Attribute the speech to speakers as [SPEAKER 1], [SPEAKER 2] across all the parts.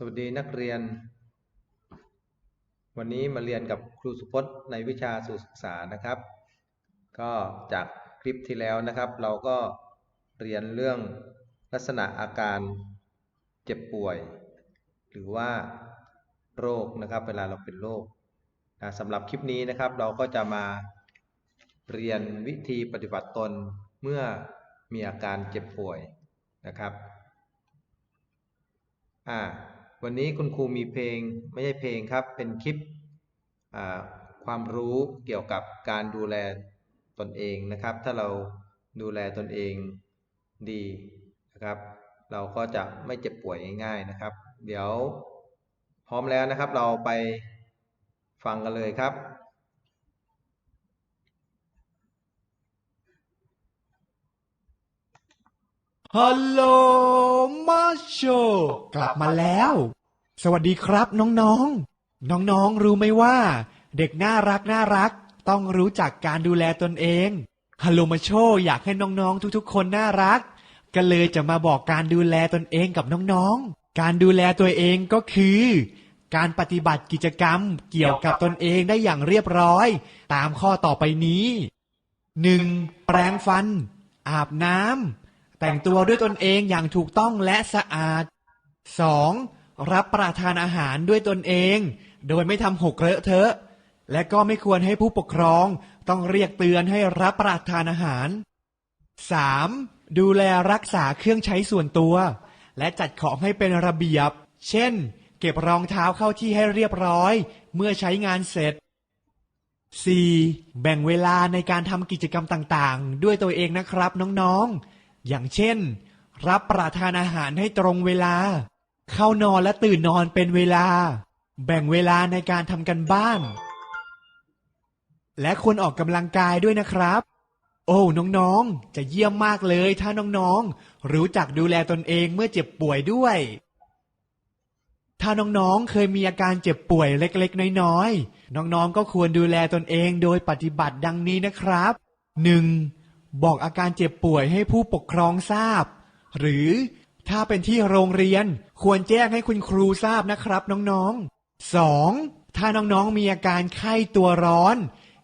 [SPEAKER 1] สวัสดีนักเรียน วันนี้มาเรียนกับครูสุพจน์ในวิชาสู่ศึกษานะครับ ก็จากคลิปที่แล้วนะครับ เราก็เรียนเรื่องลักษณะอาการเจ็บป่วย หรือว่าโรคนะครับ เวลาเราเป็นโรคนะสำหรับคลิปนี้นะครับ เราก็จะมาเรียนวิธีปฏิบัติตนเมื่อมีอาการเจ็บป่วยนะครับ อ่า วันนี้คุณครูมีเพลงไม่ใช่เพลงครับ เป็นคลิปความรู้เกี่ยวกับการดูแลตนเองนะครับ ถ้าเราดูแลตนเองดีนะครับ เราก็จะไม่เจ็บป่วยง่ายๆนะครับ เดี๋ยวพร้อมแล้วนะครับ เราไปฟังกันเลยครับ
[SPEAKER 2] ฮัลโหลมาโชกลับมาแล้ว สวัสดีครับน้องๆ น้องๆ รู้ไหมว่า เด็กน่ารักน่ารัก ต้องรู้จักการดูแลตนเองฮัลโหลมาโชอยากให้น้องๆ ทุกๆ คนน่ารัก ก็เลยจะมาบอกการดูแลตนเองกับน้องๆ การดูแลตัวเองก็คือ การปฏิบัติกิจกรรมเกี่ยวกับตนเองได้อย่างเรียบร้อย ตามข้อต่อไปนี้ 1. แปรงฟัน อาบน้ำแต่งตัวด้วยตนเองอย่างถูกต้องและสะอาด 2. รับประทานอาหารด้วยตนเอง โดยไม่ทำหกเลอะเทอะ และก็ไม่ควรให้ผู้ปกครองต้องเรียกเตือนให้รับประทานอาหาร 3. ดูแลรักษาเครื่องใช้ส่วนตัว และจัดของให้เป็นระเบียบ เช่น เก็บรองเท้าเข้าที่ให้เรียบร้อย เมื่อใช้งานเสร็จ 4. แบ่งเวลาในการทำกิจกรรมต่างๆ ด้วยตัวเองนะครับน้องๆ อย่างเช่น รับประทานอาหารให้ตรงเวลา เข้านอนและตื่นนอนเป็นเวลา แบ่งเวลาในการทำกันบ้าน และควรออกกำลังกายด้วยนะครับ โอ้น้องๆ จะเยี่ยมมากเลยถ้าน้องๆ รู้จักดูแลตนเองเมื่อเจ็บป่วยด้วย ถ้าน้องๆ เคยมีอาการเจ็บป่วยเล็กๆ น้อยๆ น้องๆ ก็ควรดูแลตนเองโดยปฏิบัติดังนี้นะครับ 1. บอกอาการเจ็บป่วยให้ผู้ปกครองทราบ หรือ ถ้าเป็นที่โรงเรียนควรแจ้งให้คุณครูทราบนะครับน้องๆ 2. ถ้าน้องๆมีอาการไข้ตัวร้อน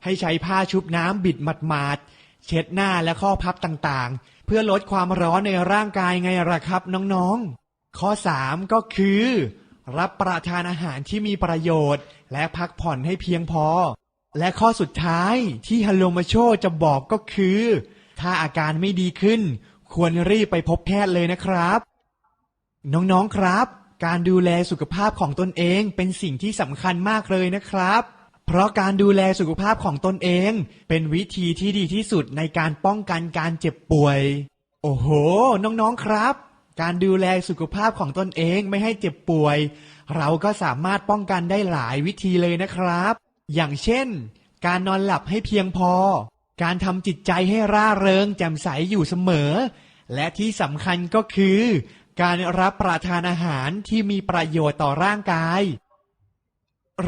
[SPEAKER 2] ให้ใช้ผ้าชุบน้ำบิดหมาดๆ เช็ดหน้าและข้อพับต่างๆ เพื่อลดความร้อนในร่างกายไงล่ะครับน้องๆ ข้อ 3 ก็คือ รับประทานอาหารที่มีประโยชน์ และพักผ่อนให้เพียงพอ และข้อสุดท้ายที่ฮัลโลมาโชจะบอกก็คือ ถ้าอาการไม่ดีขึ้น ควรรีบไปพบแพทย์เลยนะครับ น้องๆครับ การดูแลสุขภาพของตนเองเป็นสิ่งที่สำคัญมากเลยนะครับ เพราะการดูแลสุขภาพของตนเอง เป็นวิธีที่ดีที่สุดในการป้องกันการเจ็บป่วย โอ้โห น้องๆครับ การดูแลสุขภาพของตนเองไม่ให้เจ็บป่วย เราก็สามารถป้องกันได้หลายวิธีเลยนะครับ อย่างเช่น การนอนหลับให้เพียงพอ การทำจิตใจให้ร่าเริงแจ่มใสอยู่เสมอ และที่สำคัญก็คือ การรับประทานอาหารที่มีประโยชน์ต่อร่างกาย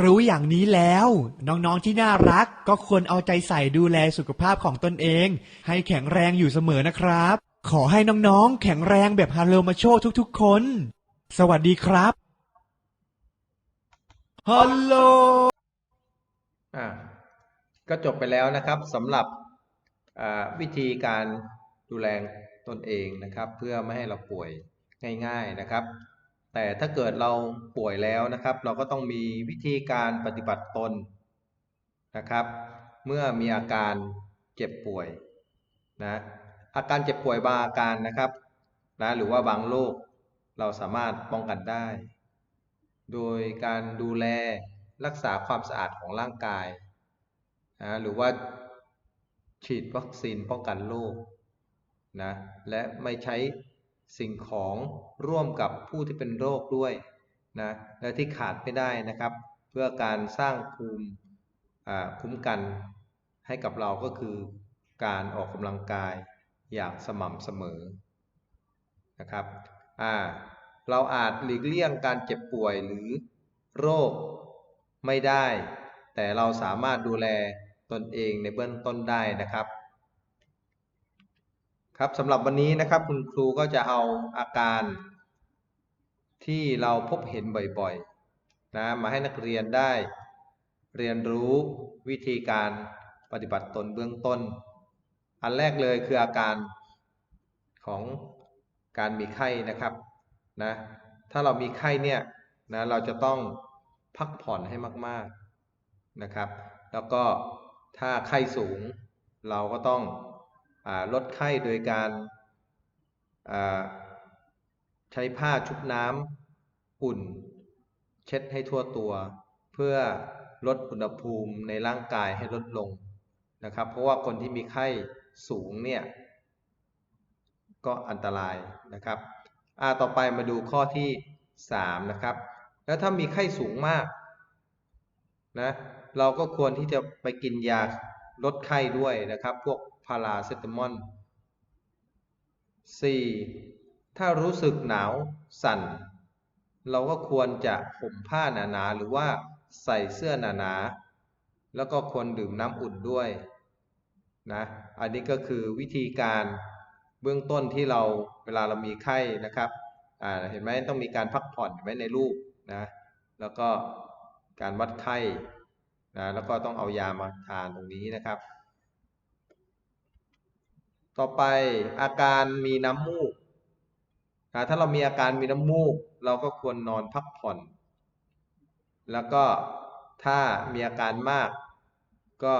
[SPEAKER 2] รู้อย่างนี้แล้ว น้องๆที่น่ารักก็ควรเอาใจใส่ดูแลสุขภาพของตนเอง ให้แข็งแรงอยู่เสมอนะครับ ขอให้น้องๆ แข็งแรงแบบฮาโลมาโชทุกๆ คน สวัสดีครับฮัลโหล
[SPEAKER 1] อ่าก็จบไปแล้วนะครับสำหรับวิธีการดูแลตนเองนะครับ เพื่อไม่ให้เราป่วย ง่ายๆนะครับ แต่ถ้าเกิดเราป่วยแล้วนะครับ เราก็ต้องมีวิธีการปฏิบัติตนนะครับ เมื่อมีอาการเจ็บป่วยนะอาการเจ็บป่วยบางอาการนะครับนะหรือว่าบางโรคเราสามารถป้องกันได้ โดยการดูแลรักษาความสะอาดของร่างกายนะหรือว่าฉีดวัคซีนป้องกันโรคนะและไม่ใช้ สิ่งของร่วมกับผู้ที่เป็นโรคด้วยนะและที่ขาดไม่ได้นะครับ เพื่อการสร้างภูมิคุ้มกันให้กับเราก็คือการออกกำลังกายอย่างสม่ำเสมอนะครับเราอาจหลีกเลี่ยงการเจ็บป่วยหรือโรคไม่ได้ แต่เราสามารถดูแลตนเองในเบื้องต้นได้นะครับ ครับสำหรับวันนี้นะครับคุณครูก็จะเอาอาการที่เราพบเห็นบ่อยๆนะมาให้นักเรียนได้เรียนรู้วิธีการปฏิบัติตนเบื้องต้น อันแรกเลยคืออาการของการมีไข้นะครับนะถ้าเรามีไข้เนี่ยนะเราจะต้องพักผ่อนให้มากๆนะครับ แล้วก็ถ้าไข้สูงเราก็ต้อง ลดไข้โดยการใช้ผ้าชุบน้ำอุ่น เช็ดให้ทั่วตัว เพื่อลดอุณหภูมิในร่างกายให้ลดลงนะครับ เพราะว่าคนที่มีไข้สูงเนี่ยก็อันตรายนะครับอ่าต่อไปมาดูข้อที่สามนะครับ แล้วถ้ามีไข้สูงมากนะเราก็ควรที่จะไปกินยาลดไข้ด้วยนะครับ พวก พาราเซตามอล 4. ถ้ารู้สึกหนาวสั่น เราก็ควรจะห่มผ้าหนาๆหรือว่าใส่เสื้อหนาๆแล้วก็ควรดื่มน้ำอุ่นด้วยนะอันนี้ก็คือวิธีการเบื้องต้นที่เราเวลาเรามีไข้นะครับอ่าเห็นไหมต้องมีการพักผ่อนเห็นไหมในรูปนะแล้วก็การวัดไข้นะแล้วก็ต้องเอายามาทานตรงนี้นะครับ ต่อไปอาการมีน้ำมูก ถ้าเรามีอาการมีน้ำมูก เราก็ควรนอนพักผ่อน แล้วก็ถ้ามีอาการมาก ก็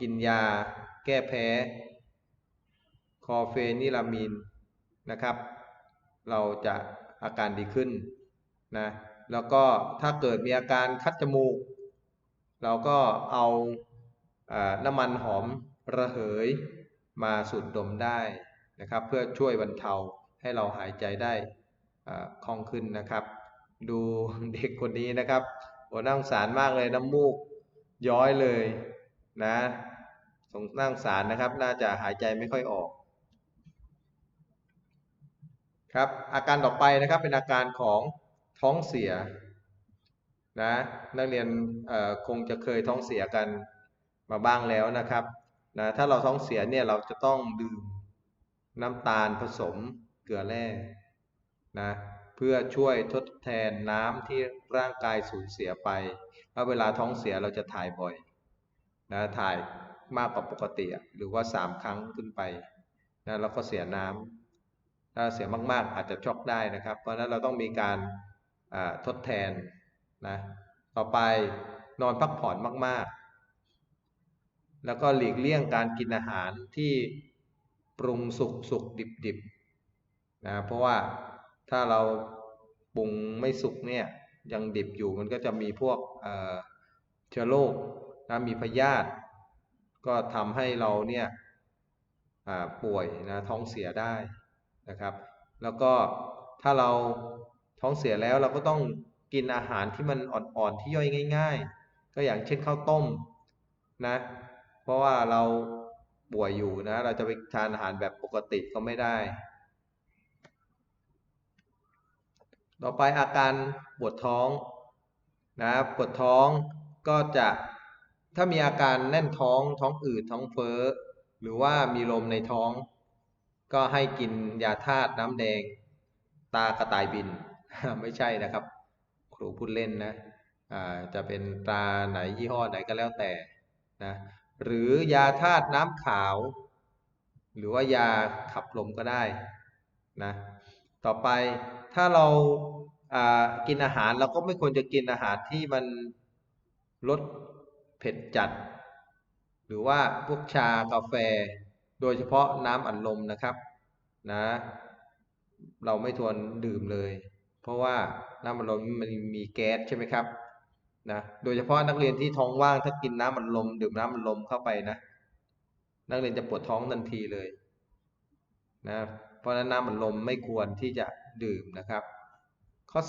[SPEAKER 1] กินยา แก้แพ้ คอเฟนิลามีนนะครับ เราจะอาการดีขึ้นนะ แล้วก็ถ้าเกิดมีอาการคัดจมูก เราก็เอาอาน้ำมันหอมระเหย มาสูดดมได้นะครับ เพื่อช่วยบรรเทาให้เราหายใจได้คล่องขึ้นนะครับ ดูเด็กคนนี้นะครับโอ้น่าสงสารมากเลยน้ำมูกย้อยเลยนะสงน่าสงสารนะครับ น่าจะหายใจไม่ค่อยออกครับอาการต่อไปนะครับเป็นอาการของท้องเสียนะนักเรียนคงจะเคยท้องเสียกันมาบ้างแล้วนะครับ นะถ้าเราท้องเสียเนี่ยเราจะต้องดื่มน้ำตาลผสมเกลือแร่นะเพื่อช่วยทดแทนน้ำที่ร่างกายสูญเสียไปแล้วเวลาท้องเสียเราจะถ่ายบ่อยนะถ่ายมากกว่าปกติหรือว่าสามครั้งขึ้นไปนะแล้วก็เสียน้ำถ้าเสียมากๆ อาจจะช็อกได้นะครับ เพราะฉะนั้นเราต้องมีการทดแทนนะต่อไปนอนพักผ่อนมากๆ แล้วก็หลีกเลี่ยงการกินอาหารที่ปรุงสุกสุกดิบดิบนะเพราะว่าถ้าเราปรุงไม่สุกเนี่ยยังดิบอยู่มันก็จะมีพวกเชื้อโรคนะมีพยาธิก็ทำให้เราเนี่ยป่วยนะท้องเสียได้นะครับ แล้วก็ถ้าเราท้องเสียแล้วเราก็ต้องกินอาหารที่มันอ่อนๆที่ย่อยง่าย ๆ ก็อย่างเช่นข้าวต้มนะ เพราะว่าเราป่วยอยู่นะ เราจะไปทานอาหารแบบปกติก็ไม่ได้ ต่อไปอาการปวดท้องนะปวดท้องก็จะถ้ามีอาการแน่นท้องท้องอืดท้องเฟ้อ หรือว่ามีลมในท้อง ก็ให้กินยาธาตุน้ำแดง ตากระต่ายบิน ไม่ใช่นะครับ ครูพูดเล่นนะอ่าจะเป็นตาไหนยี่ห้อไหนก็แล้วแต่นะ หรือยาธาตุน้ำขาว หรือว่ายาขับลมก็ได้นะต่อไปถ้าเราากินอาหารเราก็ไม่ควรจะกินอาหารที่มันลดเผ็ดจัด หรือว่าพวกชากาแฟ โดยเฉพาะน้ำอัดลมนะครับนะ เราไม่ทวนดื่มเลย เพราะว่าน้ำอัดลมมันมีแก๊สใช่ไหมครับ นะโดยเฉพาะนักเรียนที่ท้องว่างถ้ากินน้ำอัดลม ดื่มน้ำอัดลมเข้าไปนะ นักเรียนจะปวดท้องทันทีเลยนะเพราะนั้นน้ำอัดลมไม่ควรที่จะดื่มนะครับ ข้อ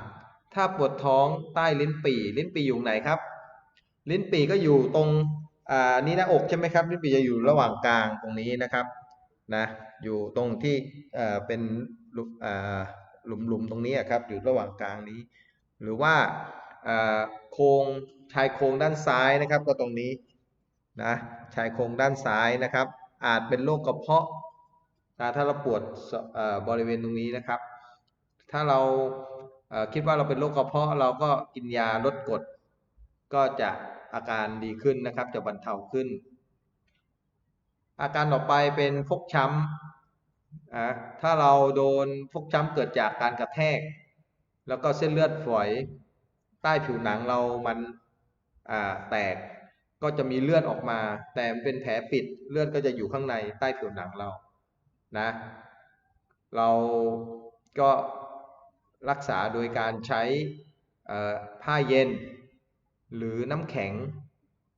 [SPEAKER 1] 3 ถ้าปวดท้องใต้ลิ้นปี่ลิ้นปี่อยู่ไหนครับ ลิ้นปี่ก็อยู่ตรงอ่านี่หน้าอกใช่ไหมครับ ลิ้นปี่จะอยู่ระหว่างกลางตรงนี้นะครับนะอยู่ตรงที่เอ่อเป็นหลุมหลุมตรงนี้ครับอยู่ระหว่างกลางนี้ หรือว่า โครงชายโครงด้านซ้ายนะครับ ก็ตรงนี้นะชายโครงด้านซ้ายนะครับ อาจเป็นโรคกระเพาะนะถ้าเราปวดบริเวณตรงนี้นะครับ ถ้าเราคิดว่าเราเป็นโรคกระเพาะเราก็กินยาลดกรดก็จะอาการดีขึ้นนะครับ จะบรรเทาขึ้น อาการต่อไปเป็นฟกช้ำอะถ้าเราโดนฟกช้ำเกิดจากการกระแทก แล้วก็เส้นเลือดฝอย ต้ผิวหนังเรามันแตกก็จะมีเลือดออกมา แต่เป็นแผลปิดเลือดก็จะอยู่ข้างในใต้ผิวหนังเรานะ เราก็รักษาโดยการใช้ผ้าเย็น หรือน้ำแข็ง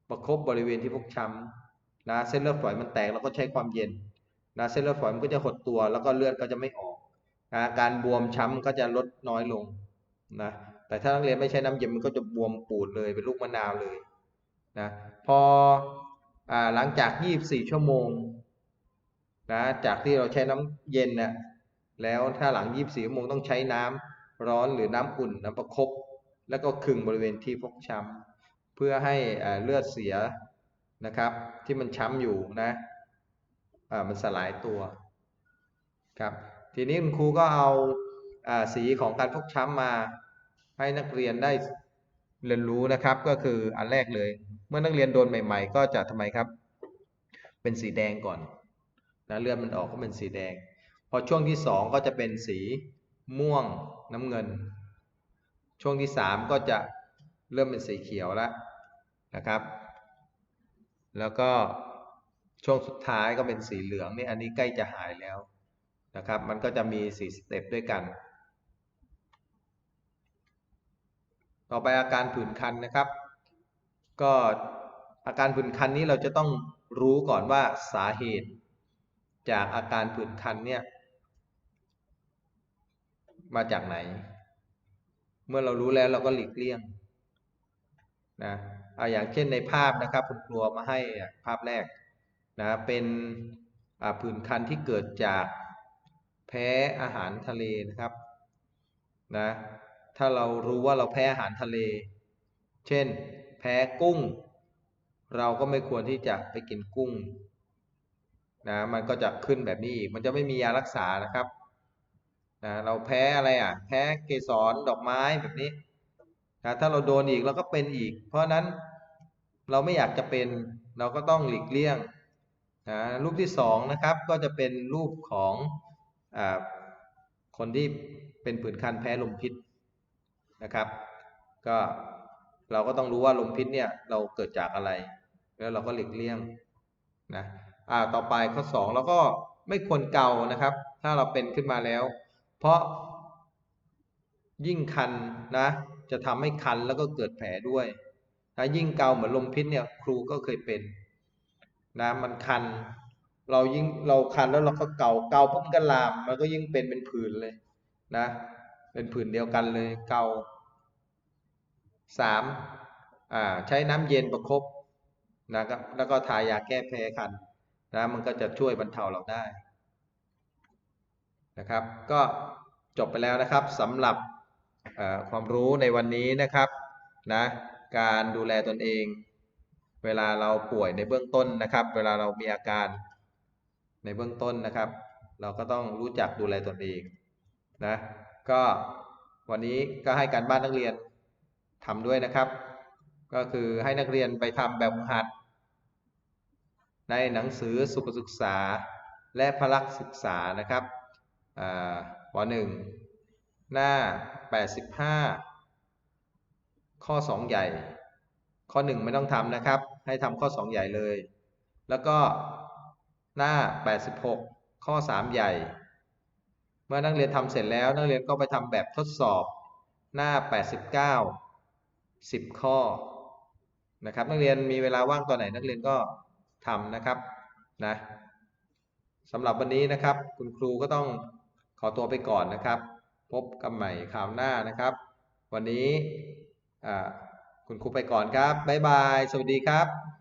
[SPEAKER 1] ประคบบริเวณที่ฟกช้ำนะเส้นเลือดฝอยมันแตกเราก็ใช้ความเย็นนะเส้นเลือดฝอยมันก็จะหดตัว แล้วก็เลือดก็จะไม่ออกนะการบวมช้ำก็จะลดน้อยลงนะ แต่ถ้านักเรียนไม่ใช้น้ำเย็นมันก็จะบวมปูดเลยเป็นลูกมะนาวเลยนะพออหลังจาก 24 ชั่วโมงนะจากที่เราใช้น้ำเย็นนะแล้วถ้าหลัง 24 ชั่วโมงต้องใช้น้ำร้อนหรือน้ำอุ่นน้ำประคบแล้วก็คึงบริเวณที่ฟกช้ำเพื่อให้เลือดเสียนะครับ ที่มันช้ำอยู่นะมันสลายตัวครับทีนี้คุณครูก็เอาอสีของการฟกช้ำมา ให้นักเรียนได้เรียนรู้นะครับ ก็คืออันแรกเลย เมื่อนักเรียนโดนใหม่ ๆ ก็จะทำไมครับ เป็นสีแดงก่อนนะเลือดมันออกก็เป็นสีแดง พอช่วงที่สองก็จะเป็นสีม่วงน้ำเงิน ช่วงที่สามก็จะเริ่มเป็นสีเขียวแล้วนะครับ แล้วก็ช่วงสุดท้ายก็เป็นสีเหลืองนี่อันนี้ใกล้จะหายแล้วนะครับ มันก็จะมีสีสเต็ปด้วยกัน ต่อไปอาการผื่นคันนะครับ ก็อาการผื่นคันนี้เราจะต้องรู้ก่อนว่าสาเหตุ จากอาการผื่นคันเนี่ยมาจากไหน เมื่อเรารู้แล้วเราก็หลีกเลี่ยงนะเอาอย่างเช่นในภาพนะครับคุณครูเอามาให้ภาพแรกนะเป็นผื่นคันที่เกิดจากแพ้อาหารทะเลนะครับนะ ถ้าเรารู้ว่าเราแพ้อาหารทะเล เช่น แพ้กุ้ง เราก็ไม่ควรที่จะไปกินกุ้งนะมันก็จะขึ้นแบบนี้อีกมันจะไม่มียารักษานะครับนะเราแพ้อะไรอะ แพ้เกสรดอกไม้แบบนี้นะถ้าเราโดนอีกเราก็เป็นอีก เพราะนั้นเราไม่อยากจะเป็นเราก็ต้องหลีกเลี่ยงนะรูปที่สองนะครับก็จะเป็นรูปของอคนที่เป็นผื่นคันแพ้ลมพิษ นะครับ ก็เราก็ต้องรู้ว่าลมพิษเนี่ยเราเกิดจากอะไร แล้วเราก็หลีกเลี่ยงนะอ่าต่อไปข้อสองเราก็ไม่ควรเกานะครับ ถ้าเราเป็นขึ้นมาแล้ว เพราะยิ่งคันนะ จะทำให้คันแล้วก็เกิดแผลด้วยถ้ายิ่งเกาเหมือนลมพิษเนี่ยครูก็เคยเป็นนะมันคัน เรายิ่งเราคันแล้วเราก็เกาเกาปุ๊บมันก็ลาม มันก็ยิ่งเป็นเป็นผื่นเลยนะ เป็นผื่นเดียวกันเลยเกาสามใช้น้ำเย็นประคบนะครับแล้วก็ทายาแก้แพ้คันนะมันก็จะช่วยบรรเทาเราได้นะครับ ก็จบไปแล้วนะครับสำหรับความรู้ในวันนี้นะครับนะการดูแลตนเอง เวลาเราป่วยในเบื้องต้นนะครับ เวลาเรามีอาการในเบื้องต้นนะครับ เราก็ต้องรู้จักดูแลตนเองนะ ก็วันนี้ก็ให้การบ้านนักเรียนทำด้วยนะครับ ก็คือให้นักเรียนไปทำแบบหัด ในหนังสือสุขศึกษาและพลักษศึกษานะครับอ่าปหนึ่งหน้า 85 ข้อ 2 ใหญ่ ข้อ 1 ไม่ต้องทำนะครับ ให้ทำข้อ 2 ใหญ่เลย แล้วก็หน้า 86 ข้อ 3 ใหญ่ เมื่อนักเรียนทำเสร็จแล้วนักเรียนก็ไปทำแบบทดสอบหน้า 89 10 ข้อนะครับ นักเรียนมีเวลาว่างตอนไหนนักเรียนก็ทำนะครับนะสำหรับวันนี้นะครับ คุณครูก็ต้องขอตัวไปก่อนนะครับ พบกันใหม่คราวหน้านะครับ วันนี้คุณครูไปก่อนครับบ๊ายบาย สวัสดีครับ